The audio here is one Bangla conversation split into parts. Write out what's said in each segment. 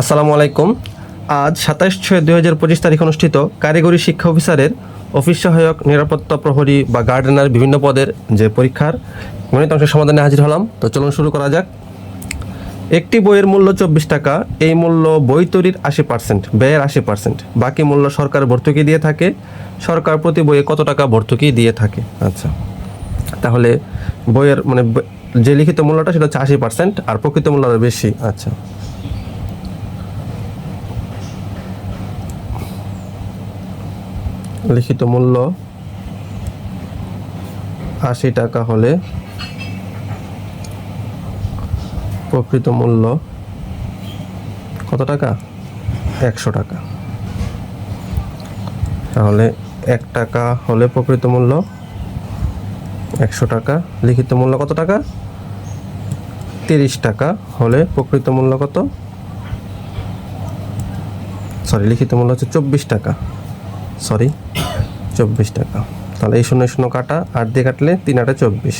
আসসালামু আলাইকুম। আজ সাতাশ ছয় দুই হাজার পঁচিশ তারিখ অনুষ্ঠিত কারিগরি শিক্ষা অফিসারের অফিস সহায়ক নিরাপত্তা প্রহরী বা গার্ডেনার বিভিন্ন পদের যে পরীক্ষার গণিত অংশের সমাধানে হাজির হলাম। তো চলুন শুরু করা যাক। একটি বইয়ের মূল্য চব্বিশ টাকা, এই মূল্য বই তৈরির আশি পার্সেন্ট ব্যয়ের আশি পার্সেন্ট বাকি মূল্য সরকার ভর্তুকি দিয়ে থাকে। সরকার প্রতি বইয়ে কত টাকা ভর্তুকি দিয়ে থাকে? আচ্ছা। তাহলে বইয়ের মানে যে লিখিত মূল্যটা সেটা হচ্ছে আশি পার্সেন্ট আর প্রকৃত মূল্য বেশি। আচ্ছা। লিখিত মূল্য আশি টাকা হলে প্রকৃত মূল্য কত টাকা? একশো টাকা। তাহলে এক টাকা হলে প্রকৃত মূল্য একশো টাকা। লিখিত মূল্য কত টাকা? তিরিশ টাকা হলে প্রকৃত মূল্য কত? সরি, লিখিত মূল্য হচ্ছে চব্বিশ টাকা। সরি। চব্বিশ টাকা। তাহলে এই শূন্য শূন্য কাটা আট দিয়ে কাটলে তিন আটে চব্বিশ।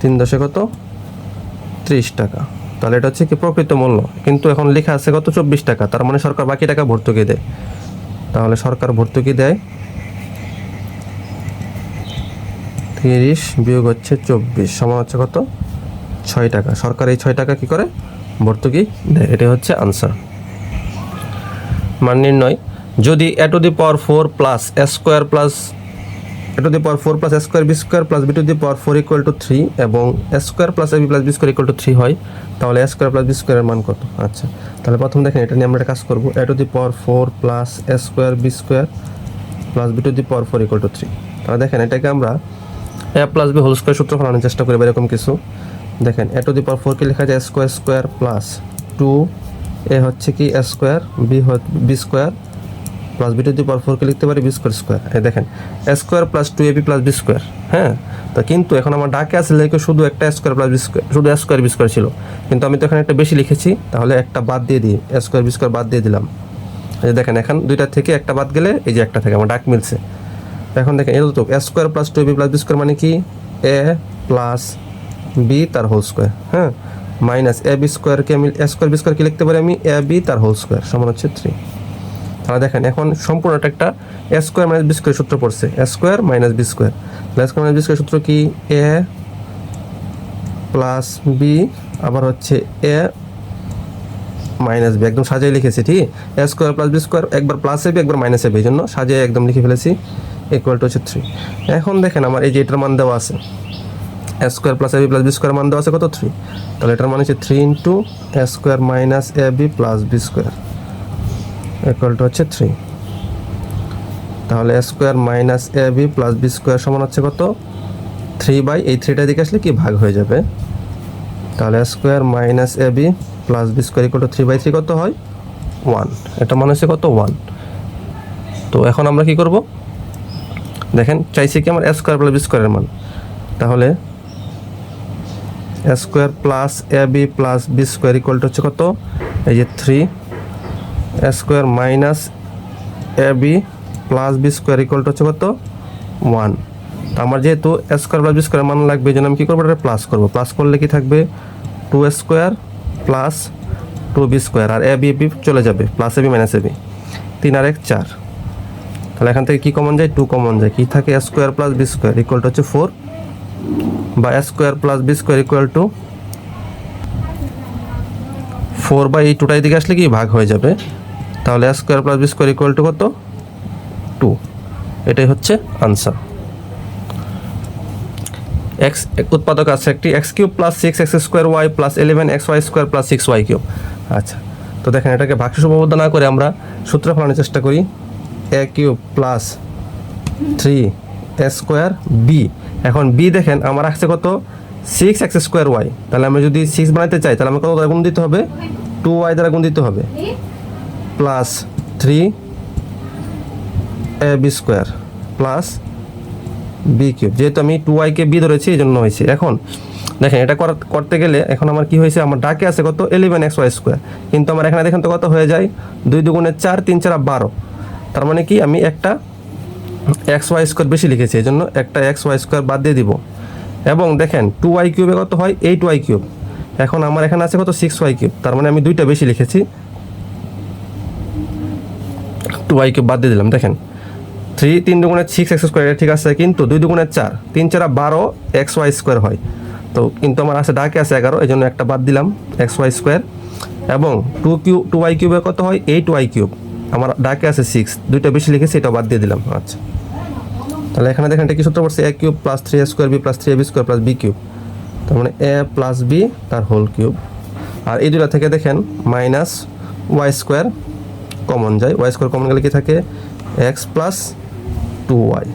তিন দশে কত? ত্রিশ টাকা। তাহলে এটা হচ্ছে কি প্রকৃত মূল্য। কিন্তু এখন লেখা আছে কত? চব্বিশ টাকা। তার মানে সরকার বাকি টাকা ভর্তুকি দেয়। তাহলে সরকার ভর্তুকি দেয় তিরিশ বিয়োগ হচ্ছে চব্বিশ। সমান হচ্ছে কত? ছয় টাকা। সরকার এই ছয় টাকা কি করে? ভর্তুকি দেয়। এটা হচ্ছে আনসার মান নির্ণয়। যদি A to the power four plus square plus A to the power four plus square B square plus B to the power four equal to three এবং square plus A B plus B square equal to three হয়, তাহলে স্কোয়ার প্লাস বি স্কোয়ারের মান কত? আচ্ছা তাহলে প্রথম দেখেন এটা নিয়ে আমরা কাজ করব। A to the power four plus square B square plus B to the power four equal to three তাহলে দেখেন এটাকে আমরা A plus B whole square সূত্র ফলানোর চেষ্টা করি এরকম কিছু। দেখেন এ টু দি পাওয়ার ফোরকে লেখা যায় square square plus two A হচ্ছে কি square B B square plus B to the power ফোরকে লিখতে পারি বি স্কোয়ার স্কোয়ার এই দেখেন square plus two A B plus B square হ্যাঁ? তো কিন্তু এখন আমার ডাকে আসলে লিখে শুধু একটা স্কোয়ার প্লাস বি স্কোয়ার শুধু স্কোয়ার বি স্কোয়ার ছিল। কিন্তু আমি তো এখানে একটা বেশি লিখেছি, তাহলে একটা বাদ দিয়ে দিই স্কোয়ার বি স্কোয়ার বাদ দিয়ে দিলাম। এই দেখেন, এখন দুইটা থেকে একটা বাদ গেলে এই যে একটা থেকে, আমার ডাক মিলছে। এখন দেখেন এটা তো square plus two B plus B square মানে কি? এ প্লাস বি তার হোল স্কোয়ার হ্যাঁ? মাইনাস এ বি স্কোয়ারকে আমি স্কোয়ার বি স্কোয়ার কি লিখতে পারি আমি এ বি তার হোল স্কোয়ার সমান হচ্ছে থ্রি তাহলে দেখেন, এখন সম্পূর্ণটা একটা A square minus B square সূত্র পড়ছে। A square minus B square তাহলে স্কোয়ার মাইনাস বি স্কোয়ার সূত্র কি? এ প্লাস বি আবার হচ্ছে এ মাইনাস বি একদম সাজিয়ে লিখেছি, ঠিক? A square plus B square একবার প্লাস এবি একবার মাইনাস এ এবি এই জন্য সাজিয়ে একদম লিখে ফেলেছি ইকুয়াল টু হচ্ছে থ্রি এখন দেখেন আমার এই যে এটার মান দেওয়া আছে A square plus A B plus B square মান দেওয়া আছে কত? থ্রি তাহলে এটার মান হচ্ছে three into A square minus A B plus B square equal to হচ্ছে থ্রি তাহলে A square minus A B plus B square সমান হচ্ছে কত? থ্রি বাই এই থ্রিটা দিকে আসলে কি ভাগ হয়ে যাবে? তাহলে square minus A B plus B square equal to three by three কত হয়? ওয়ান এটা মানে হচ্ছে কত? ওয়ান তো এখন আমরা কি করব? দেখেন, চাইছি কি আমার স্কোয়ার প্লাস বি স্কোয়ারের মান। তাহলে square plus A B plus B square equal to হচ্ছে কত? এই যে three square minus A B plus B square equal to হচ্ছে কত? ওয়ান তো আমার যেহেতু স্কোয়ার প্লাস বি স্কোয়ার মান লাগবে জন্য আমি কী করব? এটা প্লাস করব। প্লাস করলে কি থাকবে? Two square plus two B square R A B B চলে যাবে। Plus A B minus A B তিন আর এক, চার। তাহলে এখান থেকে কী কমন যায়? টু কমন যায়। কী থাকে? Square plus B square equal to হচ্ছে ফোর বা square plus B square equal to four by এই টুটাই দিকে আসলে কি? ভাগ হয়ে যাবে। তাহলে A square plus B square equal to কত? টু এটাই হচ্ছে আনসার এক্স উৎপাদক আছে একটি X cube plus six X square Y plus eleven X Y square plus six Y cube আচ্ছা তো দেখেন এটাকে ভাগশেষ উপপাদ্য না করে আমরা সূত্র ফেলানোর চেষ্টা করি। A cube plus three A square B এখন বি দেখেন, আমার আসছে কত? সিক্স এক্স স্কোয়ার ওয়াই তাহলে আমি যদি সিক্স বানাতে চাই, তাহলে আমাকে কত দ্বারা গুণ দিতে হবে? টু ওয়াই দ্বারা গুণ দিতে হবে। Plus three A B square plus B cube যেহেতু আমি টু ওয়াইকে বি ধরেছি এই জন্য হয়েছে। এখন দেখেন, এটা করা- করতে গেলে এখন আমার কি হয়েছে? আমার ডাকে আছে কত? ইলেভেন এক্স স্কোয়ার কিন্তু আমার এখানে দেখেন তো কত হয়ে যায়? দুই দুগুণে চার, তিন চার বারো। তার মানে কি? আমি একটা এক্স ওয়াই স্কোয়ার বেশি লিখেছি এই জন্য একটা এক্স ওয়াই স্কোয়ার বাদ দিয়ে দিব। এবং দেখেন টু ওয়াই কিউবে কত হয়? এইট ওয়াই কিউব এখন আমার এখানে আছে কত? সিক্স ওয়াই কিউব তার মানে আমি দুইটা বেশি লিখেছি। টু ওয়াই কিউব বাদ দিয়ে দিলাম, দেখেন। থ্রি তিন দুগুণে সিক্স এক্স স্কোয়ার ঠিক আছে, কিন্তু দুই দুগুণে চার, তিন চারা বারো এক্স ওয়াই স্কোয়ার হয়। তো কিন্তু আমার আছে ডাকে আছে এগারো এই জন্য একটা বাদ দিলাম এক্স ওয়াই স্কোয়ার এবং টু কিউ টু ওয়াই কিউবে কত হয়? এইট ওয়াই কিউব আমার ডাকে আছে সিক্স দুইটা বেশি লিখেছি এটা বাদ দিয়ে দিলাম। আচ্ছা। তাহলে এখানে দেখেন, এটা কি সূত্র পড়ছে? A cube plus three A square B plus three A B square plus B cube তার মানে এ প্লাস বি তার হোল কিউব আর এই দুটা থেকে দেখেন মাইনাস ওয়াই স্কোয়ার কমন যায় ওয়াই স্কোয়ার কমন গেলে কি থাকে? এক্স প্লাস টু ওয়াই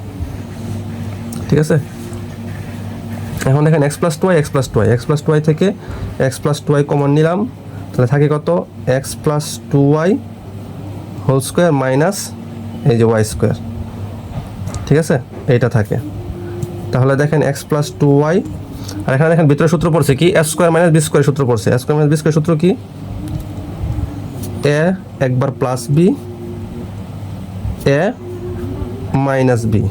ঠিক আছে? এখন দেখেন X plus two Y X plus two Y X plus two Y থেকে X plus two Y common নিলাম। তাহলে থাকে কত? X plus two Y whole square minus এই যে ওয়াই স্কোয়ার ঠিক আছে? এইটা থাকে। তাহলে দেখেন এক্স প্লাস টু ওয়াই আর এখানে দেখেন ভিতরে সূত্র পড়ছে কি? S square minus B square সূত্র পড়ছে। S square minus B square সূত্র কি? এ একবার plus B A minus B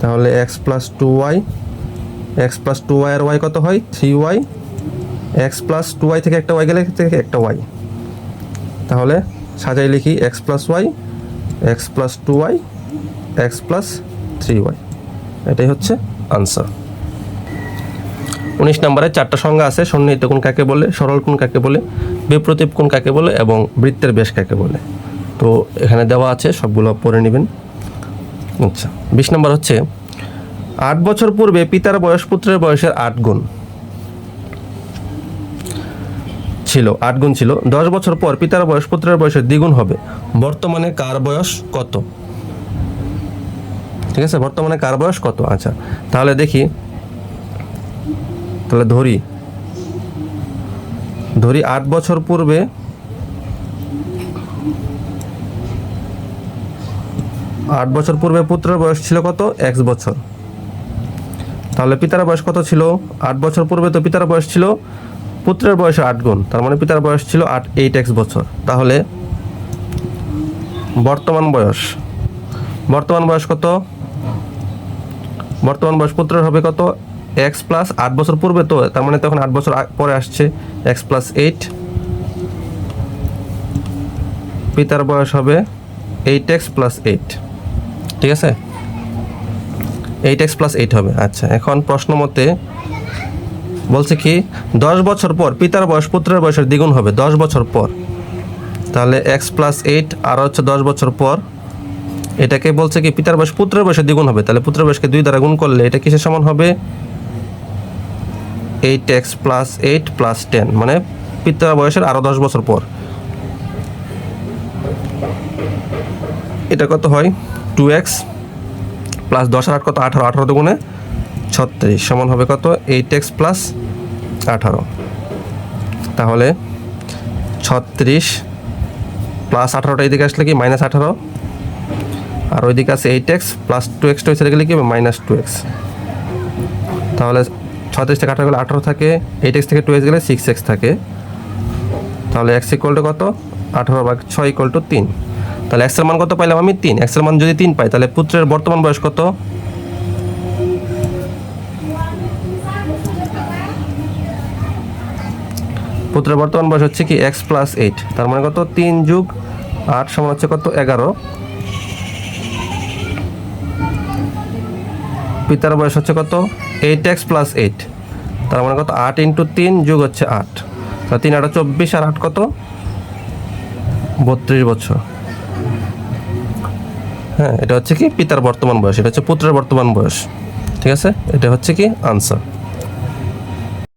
তাহলে X plus two Y X plus two Y আর ওয়াই কত হয়? Three Y X plus two Y থেকে একটা ওয়াই গেলে থেকে একটা ওয়াই তাহলে সাজাই লিখি X plus Y X plus two Y X plus three Y এটাই হচ্ছে আনসার উনিশ নম্বরে চারটা সংজ্ঞা আছে, সন্নিহিত কোণ কাকে বলে, সরল কোণ কাকে বলে বিপ্রতীপ কোণ কাকে বলে এবং বৃত্তের বেশ কাকে বলে? তো এখানে দেওয়া আছে, সবগুলো পড়ে নেবেন। আচ্ছা বিশ নম্বর হচ্ছে, আট বছর পূর্বে পিতার বয়স পুত্রের বয়সের আট গুণ ছিল, আট গুণ ছিল। দশ বছর পর পিতার বয়স পুত্রের বয়সের দ্বিগুণ হবে। বর্তমানে কার বয়স কত? ঠিক আছে, বর্তমানে কার বয়স কত? আচ্ছা তাহলে দেখি, তাহলে ধরি। ধরি আট বছর পূর্বে আট বছর পূর্বে পুত্রের বয়স ছিল কত? এক্স বছর। তাহলে পিতার বয়স কত ছিল? আট বছর পূর্বে তো পিতার বয়স ছিল পুত্রের বয়সে আট গুণ, তার মানে পিতার বয়স ছিল আট, এইট, এক্স বছর। তাহলে বর্তমান বয়স। বর্তমান বয়স কত? বর্তমান বয়স পুত্রের হবে কত? এক্স প্লাস আট বছর পূর্বে তো, তার মানে তখন আট বছর পরে আসছে এক্স প্লাস এইট পিতার বয়স হবে এইট এক্স প্লাস এইট ঠিক আছে? এইট এক্স প্লাস এইট হবে। আচ্ছা এখন প্রশ্ন মতে বলছে কি, দশ বছর পর, পিতার বয়স, পুত্রের বয়সের দ্বিগুণ হবে, দশ বছর পর। তাহলে এক্স প্লাস এইট আর হচ্ছে দশ বছর পর, এটাকে বলছে কি, পিতার বয়স, পুত্রের বয়সের দ্বিগুণ হবে। তাহলে পুত্রের বয়সকে দুই দ্বারা গুণ করলে এটা কিসের সমান হবে? Eight X plus eight plus ten মানে পিতার বয়সের আরও দশ বছর পর। এটা কত হয়? টু এক্স প্লাস দশ আর আট কত? আঠারো। আঠারো দুগুণে ছত্রিশ, সমান হবে কত? এইট এক্স প্লাস আঠারো। তাহলে ছত্রিশ প্লাস আঠারোটা এদিকে আসলে কি? মাইনাস আঠারো। আর ওইদিকে আছে এইট এক্স প্লাস টু এক্সটা হচ্ছে গেলে কি মাইনাস টু এক্স। তাহলে ছত্রিশ থেকে আঠারো গেলে আঠারো থাকে এইট এক্স থেকে টু এক্স গেলে সিক্স এক্স থাকে। তাহলে এক্স ইকুয়াল টু কত? আঠারো ভাগ ছয় ইকুয়াল টু তিন। তাহলে এক্সের মান কত পাইলাম আমি? তিন। এক্সের মান যদি তিন পাই, তাহলে পুত্রের বর্তমান বয়স কত? পুত্রের বর্তমান বয়স হচ্ছে কি? এক্স প্লাস এইট তার মানে কত? তিন যুগ আট সমান হচ্ছে কত? এগারো। পিতার বয়স হচ্ছে কত? এইট এক্স প্লাস এইট তার মানে কত? আট ইন্টু তিন যুগ হচ্ছে আট। তা তিন আটা চব্বিশ আর আট কত? বত্রিশ বছর। হ্যাঁ এটা হচ্ছে কি? পিতার বর্তমান বয়স। এটা হচ্ছে পুত্রের বর্তমান বয়স। ঠিক আছে? এটা হচ্ছে কি? আনসার